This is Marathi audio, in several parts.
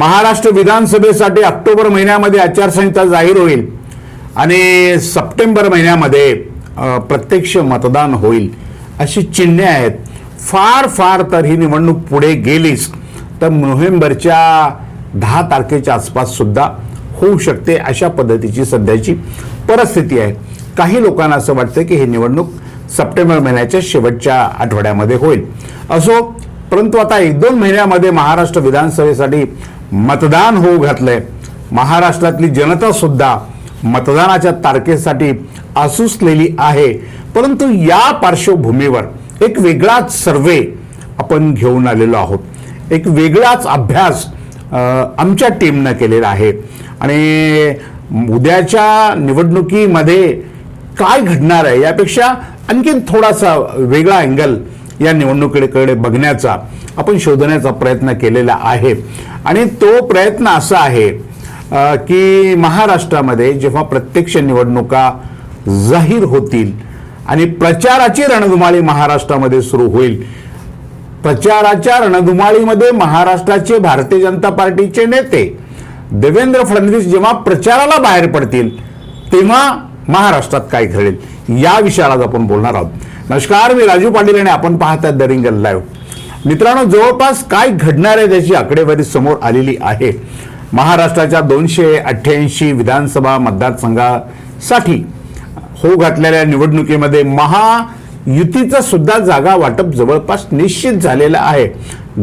महाराष्ट्र विधानसभेसाठी ऑक्टोबर महिन्यामध्ये आचारसंहिता जाहीर होईल आणि सप्टेंबर महिन्यामध्ये प्रत्यक्ष मतदान होईल अशी चिन्हे आहेत. फार फार तर ही निवडणूक पुढे गेलीच तर नोव्हेंबरच्या दहा तारखेच्या आसपास सुद्धा होऊ शकते अशा पद्धतीची सध्याची परिस्थिती आहे. काही लोकांना असं वाटतं की ही निवडणूक सप्टेंबर महिन्याच्या शेवटच्या आठवड्यामध्ये होईल. असो परंतु आता एक दोन महिन्यामध्ये महाराष्ट्र विधानसभेसाठी मतदान होऊ घातलंय. महाराष्ट्रातली जनता सुद्धा मतदानाच्या तारखेसाठी आसुसलेली आहे. परंतु या पार्श्वभूमीवर एक वेगळाच सर्वे आपण घेऊन आलेलो आहोत. एक वेगळाच अभ्यास आमच्या टीमनं केलेला आहे. आणि उद्याच्या निवडणुकीमध्ये काय घडणार आहे यापेक्षा आणखीन थोडासा वेगळा अँगल या निवडणुकीकडे बघण्याचा आपण शोधण्याचा प्रयत्न केलेला आहे. आणि तो प्रयत्न असा आहे की महाराष्ट्रामध्ये जेव्हा प्रत्यक्ष निवडणुका जाहीर होतील आणि प्रचाराची रणधुमाळी महाराष्ट्रामध्ये सुरू होईल प्रचाराच्या रणधुमाळीमध्ये महाराष्ट्राचे भारतीय जनता पार्टीचे नेते देवेंद्र फडणवीस जेव्हा प्रचाराला बाहेर पडतील तेव्हा महाराष्ट्रात काय घडेल? या विषयाला आज आपण बोलणार आहोत. नमस्कार मी राजू पाटील आणि आपण पाहतात द रिंगल लाईव्ह मित्रांनो जवळपास काय घडणार आहे त्याची आकडेवारी समोर आलेली आहे. महाराष्ट्राच्या दोनशे अठ्ठ्याऐंशी विधानसभा मतदारसंघासाठी होऊ घातलेल्या निवडणुकीमध्ये महायुतीचं सुद्धा जागा वाटप जवळपास निश्चित झालेलं आहे.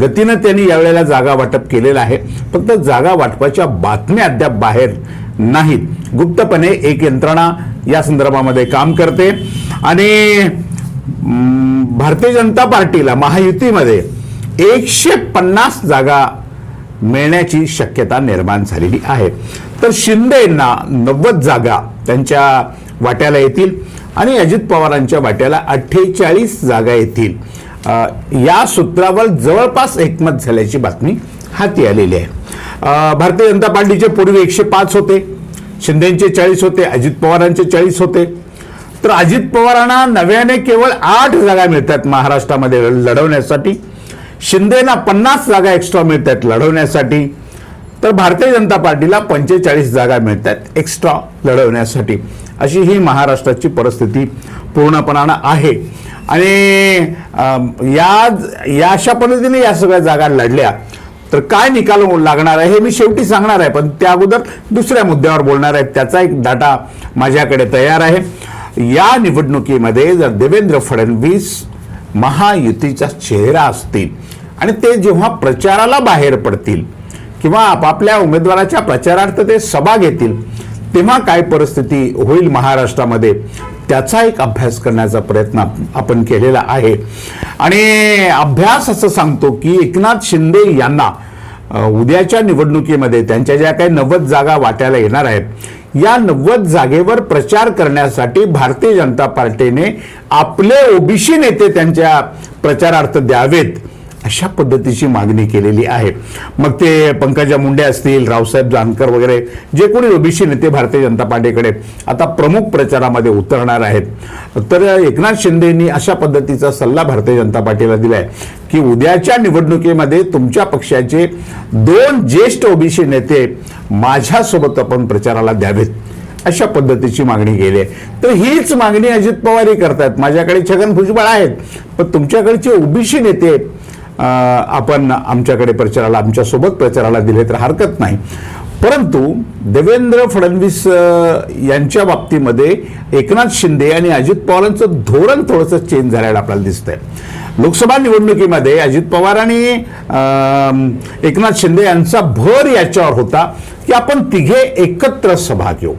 गतीनं त्यांनी यावेळेला जागा वाटप केलेलं आहे. फक्त जागा वाटपाच्या बातम्या अद्याप बाहेर नाहीत. गुप्तपणे एक यंत्रणा या संदर्भामध्ये काम करते. आणि भारतीय जनता पार्टीला महायुतीमध्ये एकशे पन्नास जागा मिळण्याची शक्यता निर्माण झालेली आहे. तर शिंदे यांना नव्वद जागा त्यांच्या वाट्याला येतील आणि अजित पवारांच्या वाट्याला अठ्ठेचाळीस जागा येतील. या सूत्रावर जवळपास एकमत झाल्याची बातमी हाती आलेली आहे. भारतीय जनता पार्टीचे पूर्वी एकशे पाच होते शिंदेचे चाळीस होते अजित पवारांचे चाळीस होते. तर अजित पवारांना नव्याने केवळ आठ जागा मिळतात महाराष्ट्रामध्ये लढवण्यासाठी. शिंदेना पन्नास जागा एक्स्ट्रा मिळतात लढवण्यासाठी. तर भारतीय जनता पार्टीला पंचेचाळीस जागा मिळतात एक्स्ट्रा लढवण्यासाठी. अशी ही महाराष्ट्राची परिस्थिती पूर्णपणानं आहे. आणि या या अशा पद्धतीने या सगळ्या जागा लढल्या. तर काय निकाल लागणार आहे हे मी शेवटी सांगणार आहे. पण त्या अगोदर दुसऱ्या मुद्द्यावर बोलणार आहे. त्याचा एक डाटा माझ्याकडे तयार आहे. या निवडणुकीमध्ये जर देवेंद्र फडणवीस महायुतीचा चेहरा असतील आणि ते जेव्हा प्रचाराला बाहेर पडतील किंवा आपापल्या उमेदवाराच्या प्रचारार्थ ते सभा घेतील तेव्हा काय परिस्थिती होईल महाराष्ट्रामध्ये? त्याचा एक अभ्यास करण्याचा प्रयत्न आपण केलेला आहे. आणि अभ्यास असं सांगतो की एकनाथ शिंदे यांना उद्याच्या निवडणुकीमध्ये त्यांच्या ज्या काही नव्वद जागा वाट्याला येणार आहेत या नव्वद जागेवर प्रचार करण्यासाठी भारतीय जनता पार्टीने आपले ओबीसी नेते त्यांच्या प्रचारार्थ द्यावेत. अशा पद्धतीची मागणी केलेली आहे. मग ते पंकजा मुंडे असतील रावसाहेब जानकर वगैरे जे कोणी ओबीसी नेते भारतीय जनता पार्टीकडे आता प्रमुख प्रचारामध्ये उतरणार आहेत. तर एकनाथ शिंदेनी अशा पद्धतीचा सल्ला भारतीय जनता पार्टीला दिला आहे की उद्याच्या निवडणुकीमध्ये तुमच्या पक्षाचे दोन ज्येष्ठ ओबीसी नेते माझ्यासोबत आपण प्रचाराला द्यावेत. अशा पद्धतीची मागणी केली आहे. तर हीच मागणी अजित पवारही करतात माझ्याकडे छगन भुजबळ आहेत. पण तुमच्याकडचे ओबीसी नेते आपण आमच्याकडे प्रचाराला आमच्यासोबत प्रचाराला दिले तर हरकत नाही. परंतु देवेंद्र फडणवीस यांच्या बाबतीमध्ये एकनाथ शिंदे आणि अजित पवारांचं धोरण थोडंसं चेंज झालेलं आपल्याला दिसतंय. लोकसभा निवडणुकीमध्ये अजित पवार आणि एकनाथ शिंदे यांचा भर याच्यावर होता की आपण तिघे एकत्र सभा घेऊ.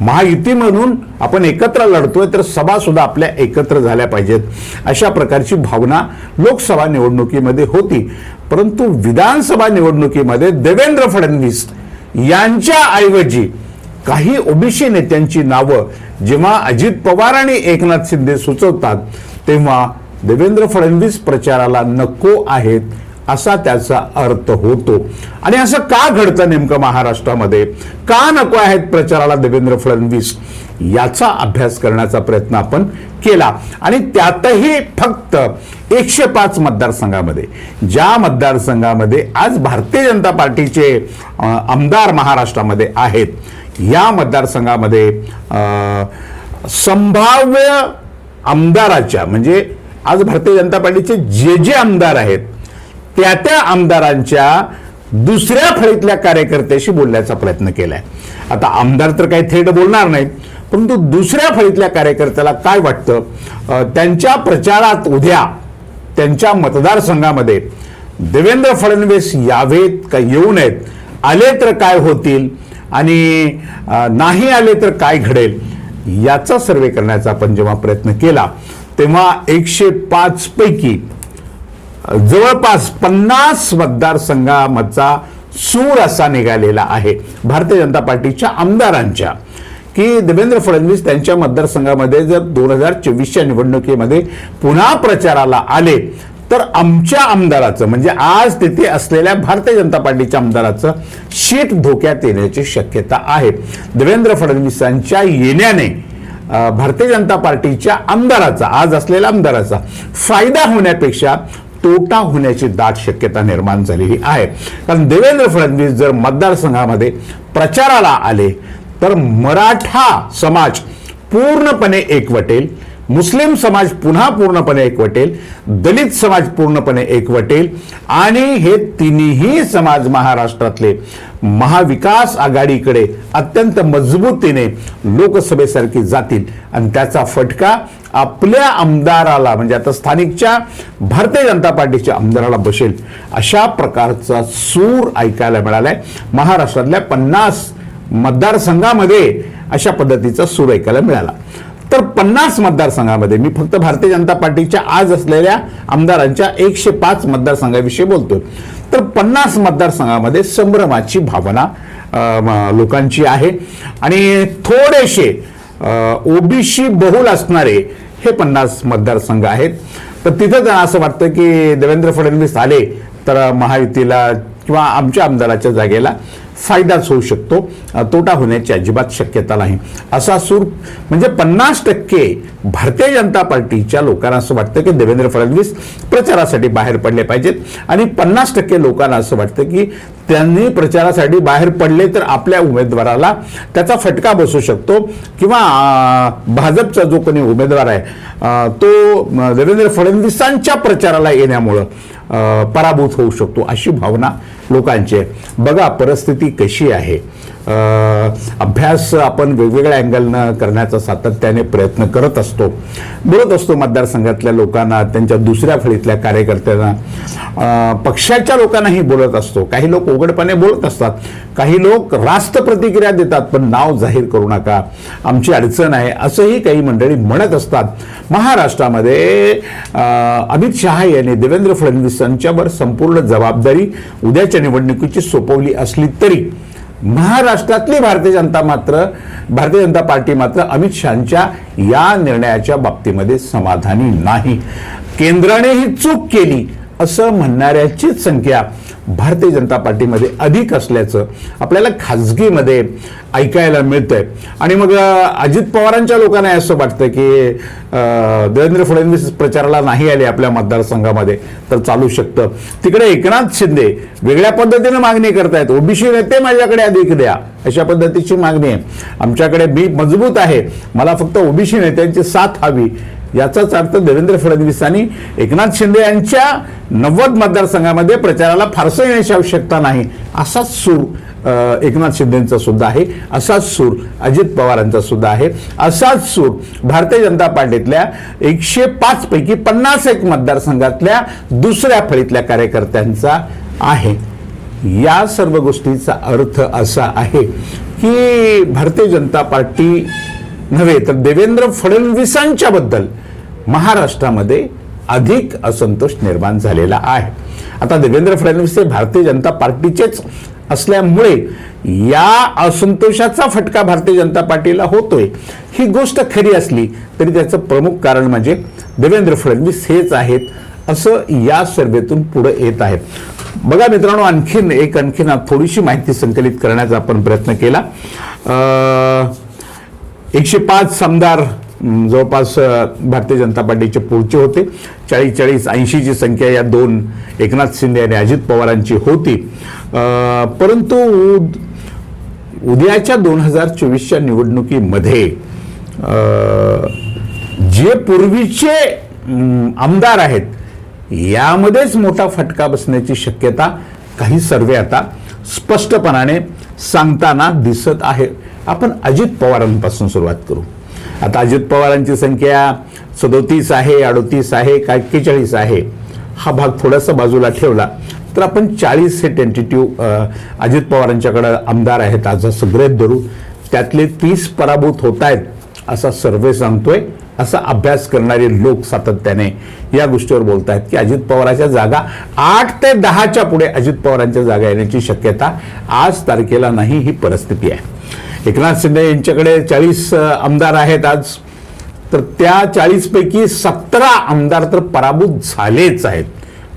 महायुती म्हणून आपण एकत्र लढतोय तर सभासुद्धा आपल्या एकत्र झाल्या पाहिजेत. अशा प्रकारची भावना लोकसभा निवडणुकीमध्ये होती. परंतु विधानसभा निवडणुकीमध्ये देवेंद्र फडणवीस यांच्या ऐवजी काही ओबीसी नेत्यांची नावं जेव्हा अजित पवार आणि एकनाथ शिंदे सुचवतात तेव्हा देवेंद्र फडणवीस प्रचाराला नको आहेत. असा त्याचा अर्थ होतो. आणि असं का घडतं नेमकं महाराष्ट्रामध्ये? का नको आहेत प्रचाराला देवेंद्र फडणवीस? याचा अभ्यास करण्याचा प्रयत्न आपण केला. आणि त्यातही फक्त एकशे पाच मतदारसंघामध्ये. ज्या मतदारसंघामध्ये आज भारतीय जनता पार्टीचे आमदार महाराष्ट्रामध्ये आहेत या मतदारसंघामध्ये संभाव्य आमदाराच्या म्हणजे आज भारतीय जनता पार्टीचे जे जे आमदार आहेत त्या त्या आमदारांच्या दुसऱ्या फळीतल्या कार्यकर्त्याशी बोलण्याचा प्रयत्न केलाय. आता आमदार तर काही थेट बोलणार नाहीत परंतु दुसऱ्या फळीतल्या कार्यकर्त्याला काय वाटतं? त्यांच्या प्रचारात उद्या त्यांच्या मतदारसंघामध्ये देवेंद्र फडणवीस यावेत का येऊ नयेत? आले तर काय होतील? आणि नाही आले तर काय घडेल? याचा सर्वे करण्याचा आपण जेव्हा प्रयत्न केला तेव्हा एकशे पाच पैकी जवळपास पन्नास मतदारसंघामधचा सूर असा निघालेला आहे. भारतीय जनता पार्टीच्या आमदारांच्या. की देवेंद्र फडणवीस त्यांच्या मतदारसंघामध्ये जर दोन हजार चोवीसच्या निवडणुकीमध्ये पुन्हा प्रचाराला आले तर आमच्या आमदाराचं म्हणजे आज तिथे असलेल्या भारतीय जनता पार्टीच्या आमदाराचं शीट धोक्यात येण्याची शक्यता आहे. देवेंद्र फडणवीसांच्या येण्याने भारतीय जनता पार्टीच्या आमदाराचा आज असलेल्या आमदाराचा फायदा होण्यापेक्षा तोटा होण्याची दाट शक्यता निर्माण झालेली आहे. कारण देवेंद्र फडणवीस जर मतदारसंघामध्ये प्रचाराला आले तर मराठा समाज पूर्णपणे एकवटेल मुस्लिम समाज पुन्हा पूर्णपणे एकवटेल दलित समाज पूर्णपणे एकवटेल आणि हे तिन्ही समाज महाराष्ट्रातले महाविकास आघाडीकडे अत्यंत मजबूतीने लोकसभेसारखी जातील. आणि त्याचा फटका आपल्या आमदाराला म्हणजे आता स्थानिकच्या भारतीय जनता पार्टीच्या आमदाराला बसेल अशा प्रकारचा सूर ऐकायला मिळालाय. महाराष्ट्रातल्या पन्नास मतदारसंघामध्ये अशा पद्धतीचा सूर ऐकायला मिळाला. तर पन्नास मतदारसंघामध्ये मी फक्त भारतीय जनता पार्टीच्या आज असलेल्या आमदारांच्या एकशे पाच मतदारसंघाविषयी बोलतोय. तर पन्नास मतदारसंघामध्ये संभ्रमाची भावना लोकांची आहे. आणि थोडेसे ओबीसी बहुल असणारे हे पन्नास मतदारसंघ आहेत. तर तिथं त्यांना असं वाटतं की देवेंद्र फडणवीस आले तर महायुतीला किंवा आमच्या आमदाराच्या जागेला फायदाच होऊ शकतो. तोटा होण्याची अजिबात शक्यता नाही. असा सूर म्हणजे पन्नास टक्के भारतीय जनता पार्टीच्या लोकांना असं वाटतं की देवेंद्र फडणवीस प्रचारासाठी बाहेर पडले पाहिजेत. आणि पन्नास टक्के लोकांना असं वाटतं की त्यांनी प्रचारासाठी बाहेर पडले तर आपल्या उमेदवाराला त्याचा फटका बसू शकतो किंवा भाजपचा जो कोणी उमेदवार आहे तो देवेंद्र फडणवीसांच्या प्रचाराला येण्यामुळं पराभूत होऊ शकतो अशी भावना लोकांची आहे. बघा परिस्थिती कशी आहे. अभ्यास आपण वेगवेगळ्या अँगलनं करण्याचा सातत्याने प्रयत्न करत असतो. बोलत असतो मतदारसंघातल्या लोकांना त्यांच्या दुसऱ्या फळीतल्या कार्यकर्त्यांना. पक्षाच्या लोकांनाही बोलत असतो. काही लोक उघडपणे बोलत असतात. काही लोक रास्त प्रतिक्रिया देतात पण नाव जाहीर करू नका. आमची अडचण आहे असंही काही मंडळी म्हणत असतात. महाराष्ट्रामध्ये अमित शहा यांनी देवेंद्र फडणवीसांच्यावर संपूर्ण जबाबदारी उद्याच्या निवडणुकीची सोपवली असली तरी महाराष्ट्रातली भारतीय जनता मात्र भारतीय जनता पार्टी मात्र अमित शहाच्या या निर्णयाच्या बाबतीमध्ये समाधानी नाही. केंद्राने ही चूक केली असं म्हणणाऱ्याचीच संख्या भारतीय जनता पार्टीमध्ये अधिक असल्याचं आपल्याला खाजगीमध्ये ऐकायला मिळतंय. आणि मग अजित पवारांच्या लोकांना असं वाटतं की देवेंद्र फडणवीस प्रचाराला नाही आले आपल्या मतदारसंघामध्ये तर चालू शकतं. तिकडे एकनाथ शिंदे वेगळ्या पद्धतीने मागणी करतायत. ओबीसी नेते माझ्याकडे अधिक द्या अशा पद्धतीची मागणी आहे. आमच्याकडे मी मजबूत आहे. मला फक्त ओबीसी नेत्यांची साथ हवी याचाच अर्थ देवेंद्र फडणवीसांनी एकनाथ शिंदे यांच्या नव्वद मतदारसंघामध्ये प्रचाराला फारसं येण्याची आवश्यकता नाही. असाच सूर एकनाथ शिंदेंचा सुद्धा आहे. असाच सूर अजित पवारांचा सुद्धा आहे. असाच सूर भारतीय जनता पार्टीतल्या एकशे पाच पैकी पन्नास एक मतदारसंघातल्या दुसऱ्या फळीतल्या कार्यकर्त्यांचा आहे. या सर्व गोष्टीचा अर्थ असा आहे की भारतीय जनता पार्टी नव्हे तर देवेंद्र फडणवीसांच्याबद्दल महाराष्ट्रामध्ये अधिक असंतोष निर्माण झालेला आहे. आता देवेंद्र फडणवीस हे भारतीय जनता पार्टीचेच असल्यामुळे या असंतोषाचा फटका भारतीय जनता पार्टीला होतोय. ही गोष्ट खरी असली तरी त्याचं प्रमुख कारण म्हणजे देवेंद्र फडणवीस हेच आहेत असं या सर्वेतून पुढे येत आहे. बघा मित्रांनो आणखीन एक आणखीन थोडीशी माहिती संकलित करण्याचा आपण प्रयत्न केला. एकशे पाच आमदार जवळपास भारतीय जनता पार्टीचे पुढचे होते. चाळीस चाळीस ऐंशीची संख्या या दोन एकनाथ शिंदे आणि अजित पवारांची होती. परंतु उद्याच्या दोन हजार चोवीसच्या निवडणुकीमध्ये जे पूर्वीचे आमदार आहेत यामध्येच मोठा फटका बसण्याची शक्यता काही सर्वे आता स्पष्टपणाने सांगताना दिसत आहे. आपण अजित पवारांपासून सुरुवात करू. आता अजित पवारांची संख्या सदोतीस आहे अडोतीस आहे का एक्केचाळीस आहे. हा भाग थोडासा बाजूला ठेवला. तर आपण चाळीस हे टेंटेटिव्ह अजित पवारांच्याकडं आमदार आहेत. आज सगळेच धरू. त्यातले तीस पराभूत होत आहेत असा सर्वे सांगतोय असा अभ्यास करणारे लोक सातत्याने या गोष्टीवर बोलत आहेत की अजित पवारांच्या जागा आठ ते दहाच्या पुढे अजित पवारांच्या जागा येण्याची शक्यता आज तारखेला नाही ही परिस्थिती आहे. एकनाथ शिंदे यांच्याकडे चाळीस आमदार आहेत आज. तर त्या चाळीसपैकी सतरा आमदार तर पराभूत झालेच आहेत.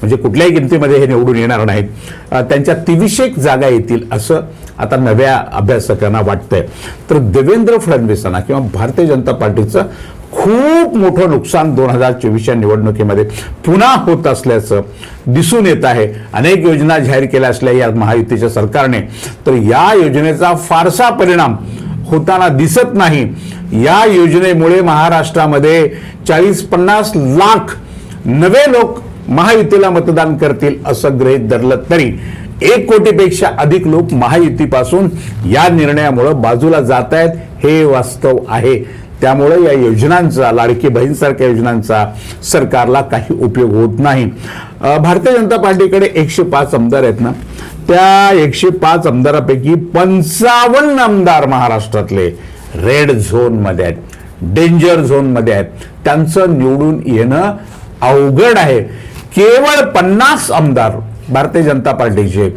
म्हणजे कुठल्याही किमतीमध्ये हे निवडून येणार नाहीत. त्यांच्या तिविशेक जागा येतील असं आता नव्या अभ्यासकांना वाटतंय. तर देवेंद्र फडणवीसांना किंवा भारतीय जनता पार्टीचं खूप मोठं नुकसान दोन हजार चोवीसच्या निवडणुकीमध्ये पुन्हा होत असल्याचं दिसून येत आहे. अनेक योजना जाहीर केल्या असल्या या महायुतीच्या सरकारने. तर या योजनेचा फारसा परिणाम होताना दिसत नाही. या योजनेमुळे महाराष्ट्रामध्ये चाळीस पन्नास लाख नवे लोक महायुतीला मतदान करतील असं गृहीत धरलं तरी. एक कोटीपेक्षा अधिक लोक महायुतीपासून या निर्णयामुळे बाजूला जात आहेत हे वास्तव आहे. त्यामुळे या योजनांचा लाडकी बहीणसारख्या योजनांचा सरकारला काही उपयोग होत नाही. भारतीय जनता पार्टीकडे एकशे पाच आमदार आहेत ना त्या एकशे पाच आमदारापैकी पंचावन्न आमदार महाराष्ट्रातले रेड झोनमध्ये आहेत डेंजर झोनमध्ये आहेत. त्यांचं निवडून येणं अवघड आहे. केवळ पन्नास आमदार भारतीय जनता पार्टीचे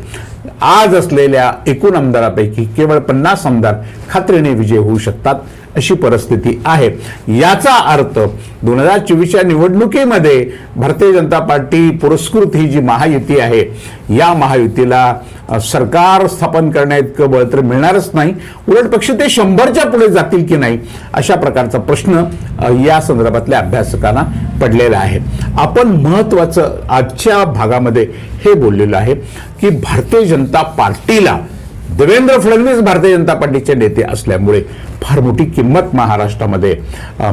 आज असलेल्या एकूण आमदारापैकी केवळ पन्नास आमदार खात्रीने विजय होऊ शकतात. अशी परिस्थिती आहे. याचा अर्थ दोन हजार चोवीसच्या निवडणुकीमध्ये भारतीय जनता पार्टी पुरस्कृत ही जी महायुती आहे या महायुतीला सरकार स्थापन करण्याइतकं बळ तर मिळणारच नाही. उलट पक्ष ते शंभरच्या पुढे जातील की नाही अशा प्रकारचा प्रश्न या संदर्भातल्या अभ्यासकांना पडलेला आहे. आपण महत्वाचं आजच्या भागामध्ये हे बोललेलं आहे की भारतीय जनता पार्टीला देवेंद्र फडणवीस भारतीय जनता पार्टीचे नेते असल्यामुळे फार मोठी किंमत महाराष्ट्रामध्ये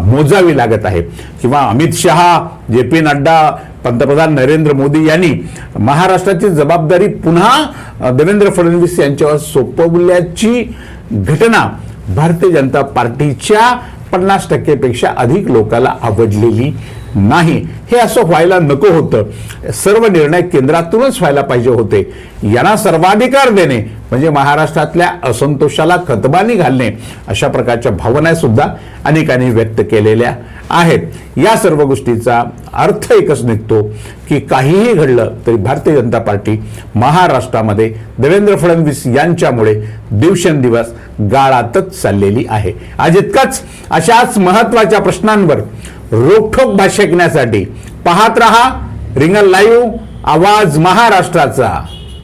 मोजावी लागत आहे. किंवा अमित शहा जे पी नड्डा पंतप्रधान नरेंद्र मोदी यांनी महाराष्ट्राची जबाबदारी पुन्हा देवेंद्र फडणवीस यांच्यावर सोपवल्याची घटना भारतीय जनता पार्टीच्या पन्नास टक्केपेक्षा अधिक लोकांना आवडलेली नाही. हे असं व्हायला नको होतं. सर्व निर्णय केंद्रातूनच व्हायला पाहिजे होते. यांना सर्वाधिकार देणे म्हणजे महाराष्ट्रातल्या असंतोषाला खतबानी घालणे अशा प्रकारच्या भावना सुद्धा अनेकांनी व्यक्त केलेल्या आहेत. या सर्व गोष्टीचा अर्थ एकच निघतो की काहीही घडलं तरी भारतीय जनता पार्टी महाराष्ट्रामध्ये देवेंद्र फडणवीस यांच्यामुळे दिवसेंदिवस गाळातच चाललेली आहे. आज इतकंच अशाच महत्त्वाच्या प्रश्नांवर रोखोक भाषिकण्यासाठी पाहत रहा रिंगल लाईव्ह आवाज महाराष्ट्राचा.